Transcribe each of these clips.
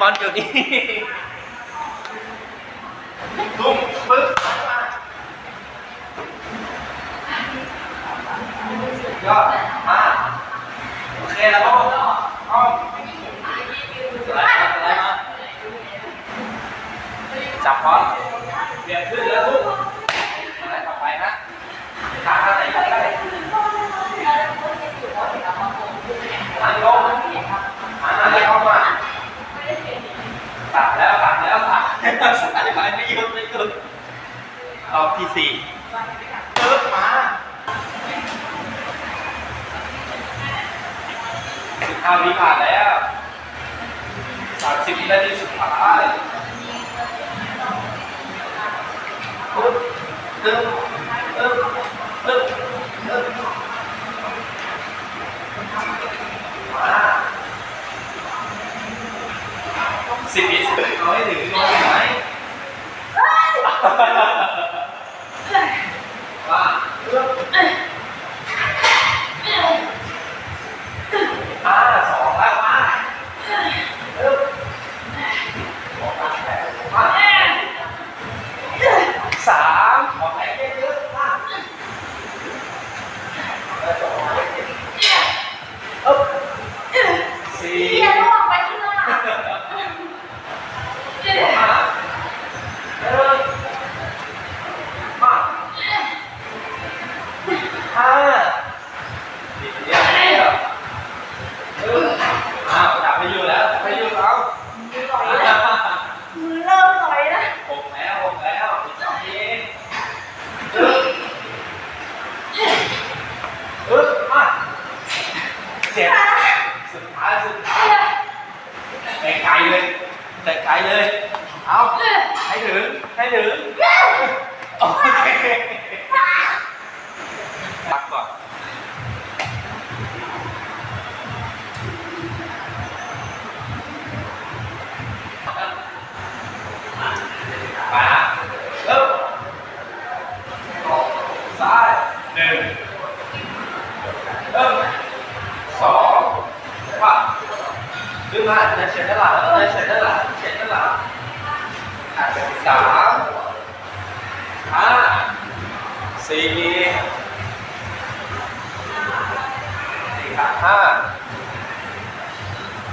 บอลอยู่นี่ตุ้มปึ๊บยอดมาโอเคแล้วก็เอาสไลด์มาสไลด์มาจับบอลเปลี่ยนขึ้นแล้วทุกสไลด์ต่อไปนะขาข้างไหนก็ได้หันลงหันอะไรเข้ามา สับแล้วสับแล้วสับสับไปไม่หยุดไม่หยุด รอบที่สี่ปึ๊บมาสิบห้าวิผ่านแล้วสามสิบวินาทีสุดท้ายปึ๊บปึ๊บปึ๊บปึ๊บปึ๊บมาสิบวิสุดท้ายถึงร้อยไหม ว่าอ่าสองแล้วมาปึ๊บสองแล้วมาสามขอแพ้เยอะๆมาแล้วสองอึ๊บสี่ เดี๋ยวลงไปข้างหน้า มาเออมาห้าดีเดียวเดียวเอออ้าวจับไปอยู่แล้วจับไปอยู่แล้ว มือลอยแล้วมือเริ่มลอยแล้ว หกแล้วหกแล้วอีกสองทีเองเออเออมา เจ็ดสุดท้ายสุดท้ายแต่ไกลเลยแต่ไกลเลย เอาให้ถึงให้ถึงโอเคพักก่อนมาเริ่มซ้ายหนึ่งเริ่มสองว่า ขึ้นมาจะเฉียดด้านหลังจะเฉียดด้านหลังเฉียดด้านหลังสามห้าสี่สี่ขาห้า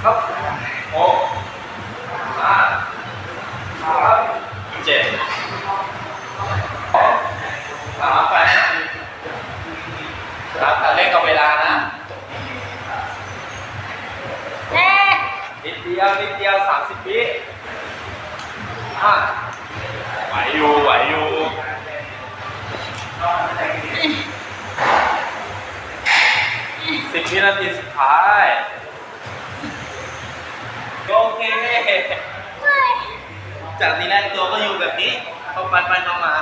ครับหกห้าสามเจ็ดสองสามแปดครับแต่เล่นกับเวลานะ แน่ นิดเดียวนิดเดียวสามสิบวิอะไหวอยู่ไหวอยู่สิบวินาทีสุดท้ายโอเคไม่จากนี้แรกตัวก็อยู่แบบนี้พอปันปันมามา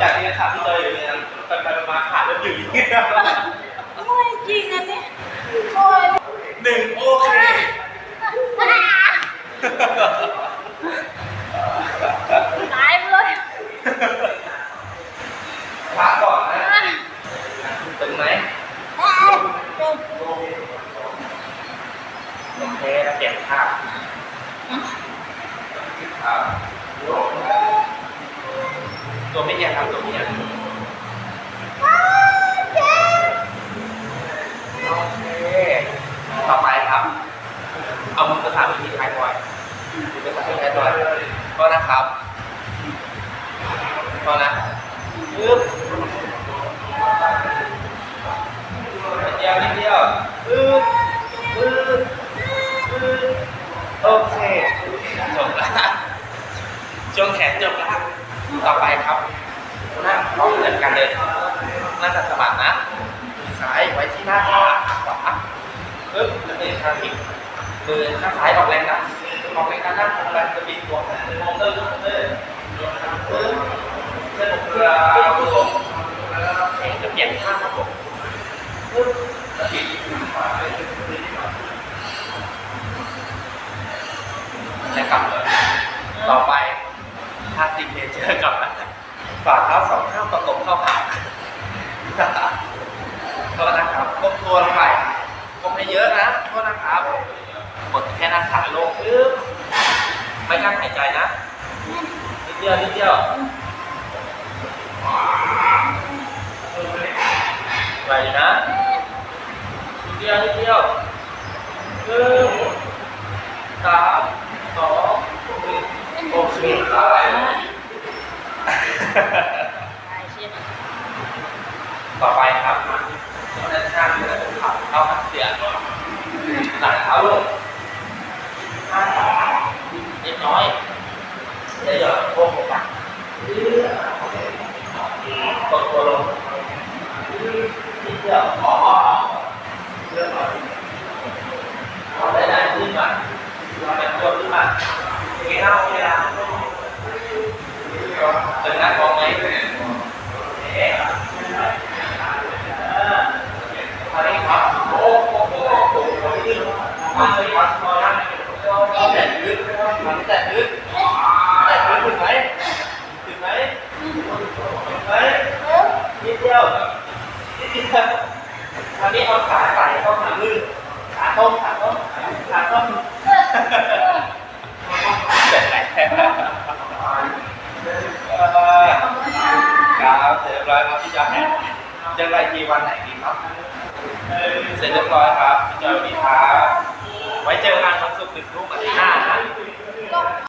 จากนี้ขาพี่เตยอยู่เนี่ยปันปันมาขาแล้วอยู่อย่างเงี้ยไม่จริงอันนี้โอ้ยหนึ่งโอเค ตายไปเลย พักก่อนนะตึงไหม โอเคแล้วเปลี่ ยนภาพตัวไม่เอียครับตัวไม่เอียโอเคต่อไปครับ เอามือกระถางไปที่ท้ายก่อนมือกระถางที่ท้ายก่อนก็นะครับก็นะปึ๊บเดียวนิดเดียวปึ๊บปึ๊บ โอเคจบแล้วช่วงแขนจบแล้วต่อไปครับหน้าพร้อมเหมือนกันเลยหน้าจะสะบัดนะมือซ้ายไว้ที่หน้าขาขวาปึ๊บแล้วมือข้างอีกมือข้างซ้ายออกแรงนะออกแรงด้านหน้าของแรงจะบิดตัวมองเดินเดินปึ๊บสนุกเรือผู้ชมจะเปลี่ยนข้างครับผมปึ๊บ ไหวอยู่นะเดียวเดียวหนึ่งสาม นิดเดียวนิดเดียวอันนี้เอาขาใส่เข้าขาลื่นขาต้มขาต้มขาต้มเสร็จแล้วครับเสร็จเรียบร้อยครับพี่จอยเจอกันอีกทีวันไหนดีครับ เสร็จเรียบร้อยครับพี่จอยสวัสดีครับ ไว้เจอกันวันศุกร์หนึ่งทุ่มอาทิตย์หน้า